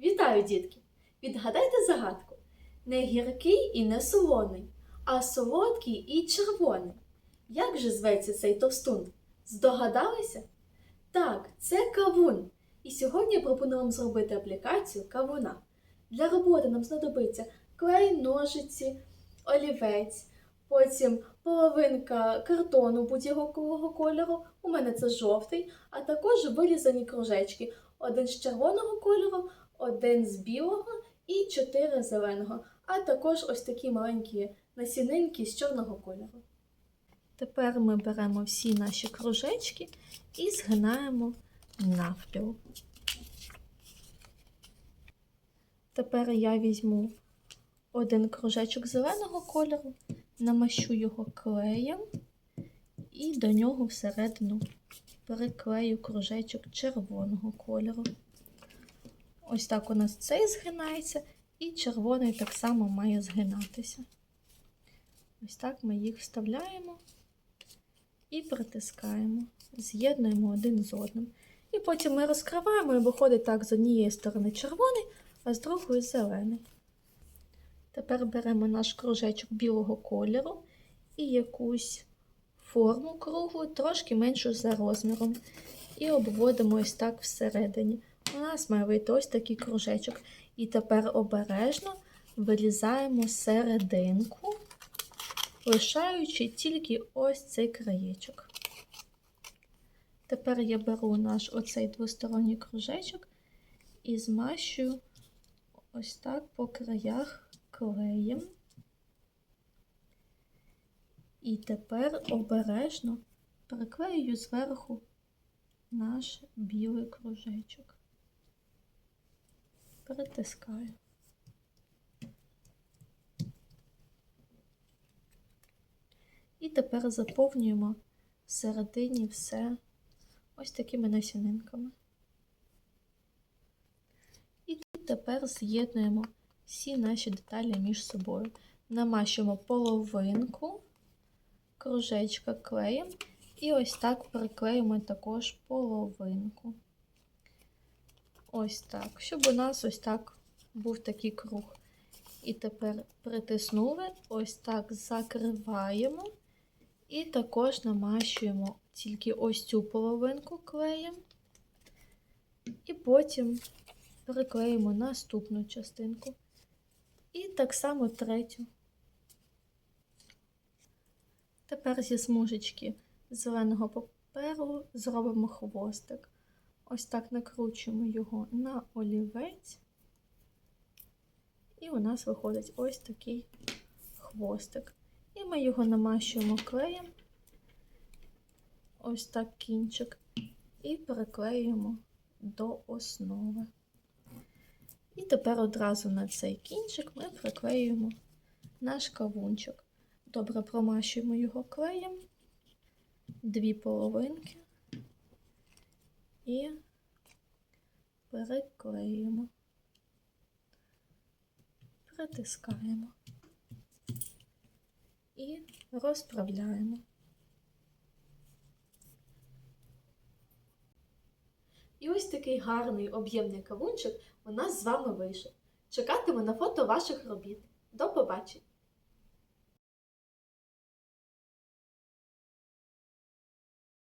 Вітаю, дітки! Відгадайте загадку. Не гіркий і не солоний, а солодкий і червоний. Як же зветься цей товстун? Здогадалися? Так, це кавун. І сьогодні я пропоную вам зробити аплікацію кавуна. Для роботи нам знадобиться клей, ножиці, олівець, потім половинка картону будь-якого кольору. У мене це жовтий, а також вирізані кружечки. Один з червоного кольору, один з білого і чотири зеленого, а також ось такі маленькі насінинки з чорного кольору. Тепер ми беремо всі наші кружечки і згинаємо навпіл. Тепер я візьму один кружечок зеленого кольору, намащу його клеєм і до нього всередину приклею кружечок червоного кольору. Ось так у нас цей згинається, і червоний так само має згинатися. Ось так ми їх вставляємо і притискаємо, з'єднуємо один з одним. І потім ми розкриваємо, і виходить так з однієї сторони червоний, а з другої зелений. Тепер беремо наш кружечок білого кольору і якусь форму круглу, трошки меншу за розміром. І обводимо ось так всередині. У нас має ось такий кружечок. І тепер обережно вирізаємо серединку, лишаючи тільки ось цей краєчок. Тепер я беру наш оцей двосторонній кружечок і змащую ось так по краях клеєм. І тепер обережно приклею зверху наш білий кружечок. Притискаю. І тепер заповнюємо всередині все ось такими насінинками. І тепер з'єднуємо всі наші деталі між собою. Намащуємо половинку кружечка клеєм і ось так приклеїмо також половинку. Ось так, щоб у нас ось так був такий круг. І тепер притиснули, ось так закриваємо і також намащуємо тільки ось цю половинку клеєм, і потім приклеїмо наступну частинку. І так само третю. Тепер зі смужечки зеленого паперу зробимо хвостик. Ось так накручуємо його на олівець, і у нас виходить ось такий хвостик. І ми його намащуємо клеєм, ось так кінчик, і приклеюємо до основи. І тепер одразу на цей кінчик ми приклеюємо наш кавунчик. Добре промащуємо його клеєм, дві половинки і переклеюємо, притискаємо і розправляємо. І ось такий гарний об'ємний кавунчик у нас з вами вийшов. Чекатиму на фото ваших робіт. До побачення!